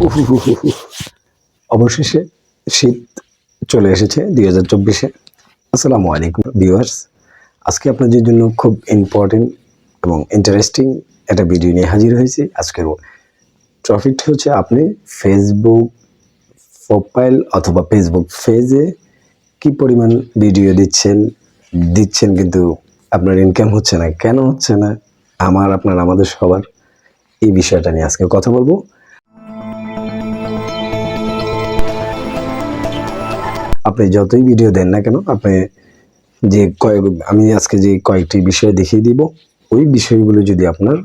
অবশেষে শীত চলে এসেছে দুই হাজার চব্বিশে। আসসালামু আলাইকুম ভিউয়ার্স আজকে আপনাদের জন্য খুব ইম্পর্টেন্ট এবং ইন্টারেস্টিং একটা ভিডিও নিয়ে হাজির হয়েছি। আজকের টপিকটা হচ্ছে আপনি ফেসবুক প্রোফাইল অথবা ফেসবুক পেজে কি পরিমাণ ভিডিও দিচ্ছেন দিচ্ছেন কিন্তু আপনার ইনকাম হচ্ছে না, কেন হচ্ছে না, আমার, আপনার, আমাদের সবার, এই বিষয়টা নিয়ে আজকে কথা বলব। আপনি যতই ভিডিও দেন না কেন, আপনি যে কয়েক, আমি আজকে যে কয়েকটি বিষয় দেখিয়ে দিব, ওই বিষয়গুলো যদি আপনার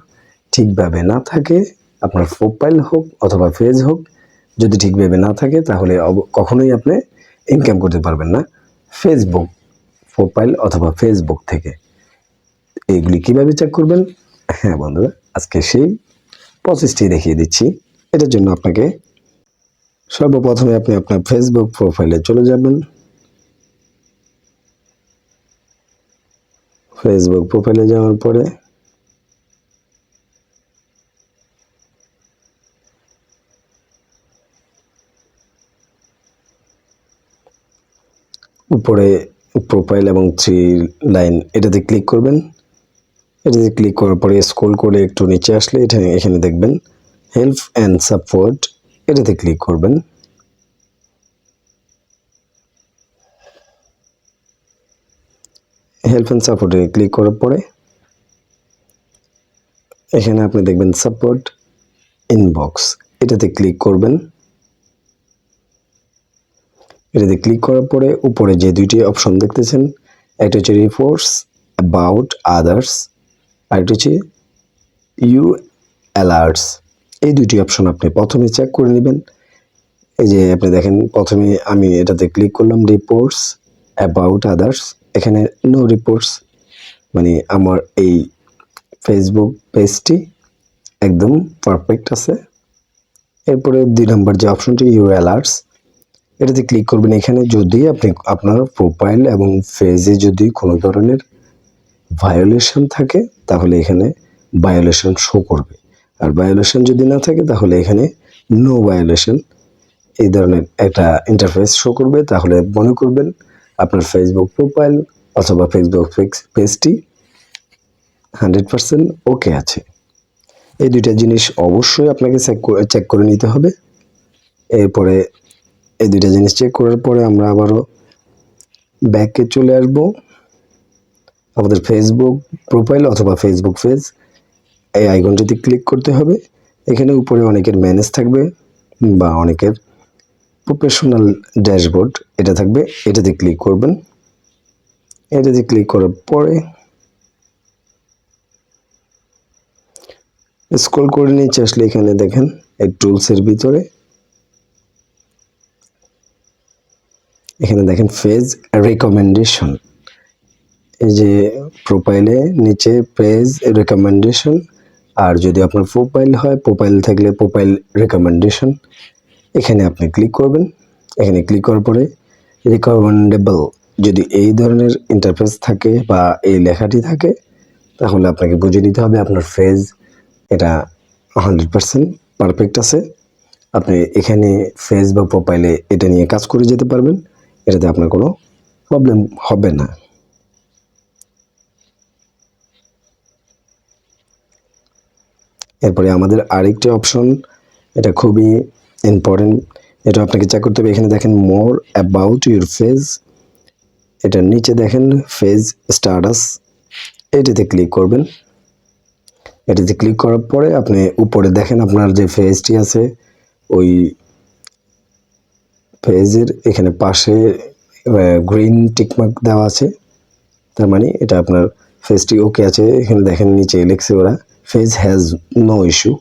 ঠিকভাবে না থাকে, আপনার প্রোফাইল হোক অথবা পেজ হোক, যদি ঠিকভাবে না থাকে, তাহলে কখনোই আপনি ইনকাম করতে পারবেন না ফেসবুক প্রোফাইল অথবা ফেসবুক থেকে। এইগুলি কীভাবে চেক করবেন? হ্যাঁ বন্ধুরা, আজকে সেই প্রসেসটি দেখিয়ে দিচ্ছি। এটার জন্য আপনাকে সর্বপ্রথমে আপনি আপনার ফেসবুক প্রোফাইলে চলে যাবেন। ফেসবুক প্রোফাইলে যাওয়ার পরে উপরে প্রোফাইল এবং থ্রি লাইন এটাতে ক্লিক করবেন। এটাতে ক্লিক করার পরে স্ক্রল করে একটু নিচে আসলে এটা এখানে দেখবেন হেল্প অ্যান্ড সাপোর্ট এটাতে ক্লিক করবেন। হেল্প অ্যান্ড সাপোর্টে ক্লিক করার পরে এখানে আপনি দেখবেন সাপোর্ট ইনবক্স এটাতে ক্লিক করবেন। এটাতে ক্লিক করার পরে উপরে যে দুইটি অপশন দেখতেছেন, একটা হচ্ছে রিপোর্টস অ্যাবাউট আদার্স আর একটা হচ্ছে ইউ অ্যালার্টস এই দুটি অপশন আপনি প্রথমে চেক করে নেবেন। এই যে আপনি দেখেন, প্রথমে আমি এটাতে ক্লিক করলাম রিপোর্টস অ্যাবাউট আদার্স এখানে নো রিপোর্টস মানে আমার এই ফেসবুক পেজটি একদম পারফেক্ট আছে। এরপরে দুই নম্বর যে অপশনটি ইউ অ্যালার্টস এটাতে ক্লিক করবেন। এখানে যদি আপনি আপনার প্রোফাইল এবং ফেজে যদি কোনো ধরনের ভায়োলেশন থাকে, তাহলে এখানে ভায়োলেশন শো করবে। আর ভায়োলেশন যদি না থাকে, তাহলে এখানে নো ভায়োলেশন এই ধরনের একটা ইন্টারফেস শো করবে। তাহলে মনে করবেন আপনার ফেসবুক প্রোফাইল অথবা ফেসবুক পেজটি হান্ড্রেড পারসেন্ট ওকে আছে। এই দুইটা জিনিস অবশ্যই আপনাকে চেক করে নিতে হবে। এরপরে এই দুইটা জিনিস চেক করার পরে আমরা আবারও ব্যাকে চলে আসব। আমাদের ফেসবুক প্রোফাইল অথবা ফেসবুক পেজ এই আইকনটিতে ক্লিক করতে হবে, এখানে উপরে অনেকের ম্যানেজ থাকবে বা অনেকের প্রফেশনাল ড্যাশবোর্ড এটা থাকবে, এটাতে ক্লিক করবেন। এটাতে ক্লিক করার পরে স্ক্রল করে নিচে আসলে এখানে দেখেন, এই টুলসের ভিতরে এখানে দেখেন ফেজ রেকমেন্ডেশন এই যে প্রোফাইলে নিচে পেজ রেকমেন্ডেশন আর যদি আপনার প্রোফাইল হয় প্রোফাইল থাকলে প্রোফাইল রেকমেন্ডেশন এখানে আপনি ক্লিক করবেন। এখানে ক্লিক করার পরে রিকমেন্ডেবল যদি এই ধরনের ইন্টারফেস থাকে বা এই লেখাটি থাকে, তাহলে আপনাকে বুঝে নিতে হবে আপনার ফেজ এটা হান্ড্রেড পারসেন্ট পারফেক্ট আছে। আপনি এখানে ফেজ বা প্রোফাইলে এটা নিয়ে কাজ করে যেতে পারবেন, এটাতে আপনার কোনো প্রবলেম হবে না। এরপরে আমাদের আরেকটি অপশন এটা খুবই ইম্পর্টেন্ট এটা আপনাকে চেক করতে হবে। এখানে দেখেন মোর অ্যাবাউট ইউর ফেজ এটার নিচে দেখেন ফেজ স্টাটাস এটাতে ক্লিক করবেন। এটাতে ক্লিক করার পরে আপনি উপরে দেখেন আপনার যে ফেজটি আছে, ওই ফেজের এখানে পাশে গ্রিন টিকমার্ক দেওয়া আছে। তার মানে এটা আপনার ফেজটি ওকে আছে। এখানে দেখেন নিচে লিখছে ওরা। ফেজ হ্যাজ নো ইস্যু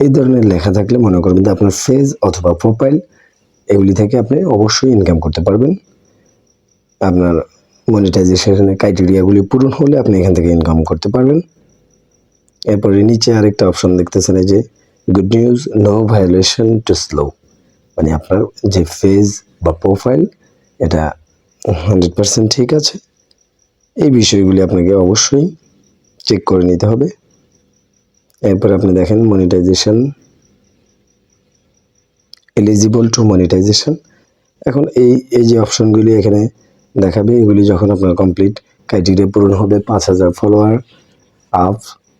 এই ধরনের লেখা থাকলে মনে করবেন যে আপনার ফেজ অথবা প্রোফাইল এগুলি থেকে আপনি অবশ্যই ইনকাম করতে পারবেন। আপনার মনিটাইজেশনের ক্রাইটেরিয়াগুলি পূরণ হলে আপনি এখান থেকে ইনকাম করতে পারবেন। এরপরে নিচে আরেকটা অপশন দেখতেছেন যে good news no violation too slow মানে আপনার যে ফেজ বা প্রোফাইল এটা হান্ড্রেড পার্সেন্ট ঠিক আছে। এই বিষয়গুলি আপনাকে অবশ্যই চেক করে নিতে হবে। এরপর আপনি দেখেন মনিটাইজেশন এলিজিবল টু মনিটাইজেশন এখন এই এই যে অপশনগুলি এখানে দেখাবে, এগুলি যখন আপনার কমপ্লিট ক্রাইটেরিয়া পূরণ হবে পাঁচ হাজার ফলোয়ার আপ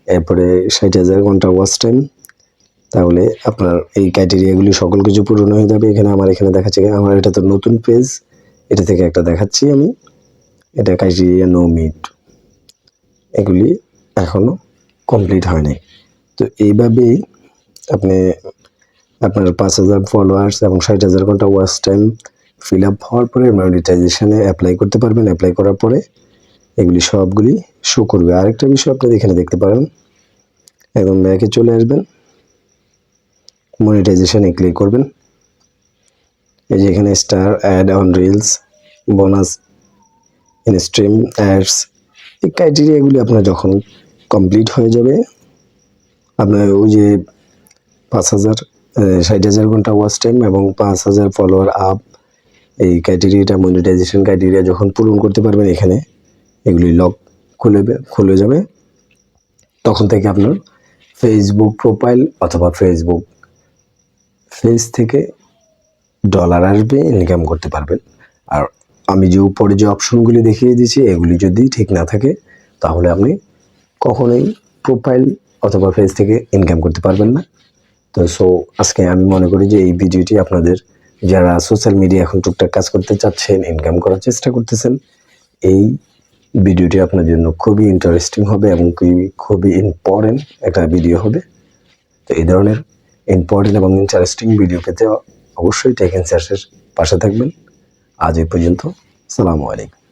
এরপরে ষাট হাজার ঘণ্টা ওয়াচ টাইম তাহলে আপনার এই ক্রাইটেরিয়াগুলি সকল কিছু পূরণ হয়ে যাবে। এখানে আমার এখানে দেখাচ্ছে আমার এটা তো নতুন পেজ এটা থেকে একটা দেখাচ্ছি আমি। এটা ক্রাইটেরিয়া নো মিট এগুলি এখনও কমপ্লিট হয়নি। তো এইভাবেই আপনি আপনার পাঁচ হাজার ফলোয়ার্স এবং ষাট হাজার ঘণ্টা ওয়াচ টাইম ফিল আপ হওয়ার পরে মনিটাইজেশানে অ্যাপ্লাই করতে পারবেন। অ্যাপ্লাই করার পরে এগুলি সবগুলি শো করবে। আরেকটা বিষয় আপনারা এখানে দেখতে পারেন। একদম ব্যাকে চলে আসবেন। মনিটাইজেশনে ক্লিক করবেন। এই যে এখানে star ad on reels bonus in stream ads এই ক্রাইটেরিয়াগুলি আপনার যখন কমপ্লিট হয়ে যাবে আপনার ওই যে পাঁচ হাজার ষাট হাজার ঘণ্টা ওয়াচ টাইম এবং পাঁচ হাজার ফলোয়ার আপ এই ক্রাইটেরিয়াটা মনিটাইজেশন ক্রাইটেরিয়া যখন পূরণ করতে পারবেন এখানে, এগুলি লক খুলে খুলে যাবে। তখন থেকে আপনার ফেসবুক প্রোফাইল অথবা ফেসবুক ফেস থেকে ডলার আসবে ইনকাম করতে পারবেন। আর আমি যে উপরে যে অপশনগুলি দেখিয়ে দিয়েছি, এগুলি যদি ঠিক না থাকে, তাহলে আপনি কখনোই প্রোফাইল অথবা ফেস থেকে ইনকাম করতে পারবেন না। তো সো আজকে আমি মনে করি যে এই ভিডিওটি আপনাদের যারা সোশ্যাল মিডিয়া এখন টুকটাক কাজ করতে চাচ্ছেন ইনকাম করার চেষ্টা করতেছেন, এই ভিডিওটি আপনার জন্য খুবই ইন্টারেস্টিং হবে এবং খুবই ইম্পর্টেন্ট একটা ভিডিও হবে। তো এই ধরনের ইম্পর্টেন্ট এবং ইন্টারেস্টিং ভিডিও পেতে অবশ্যই টেক অ্যান্ড পাশে থাকবেন। আজ এই পর্যন্ত, সালামু আলাইকুম।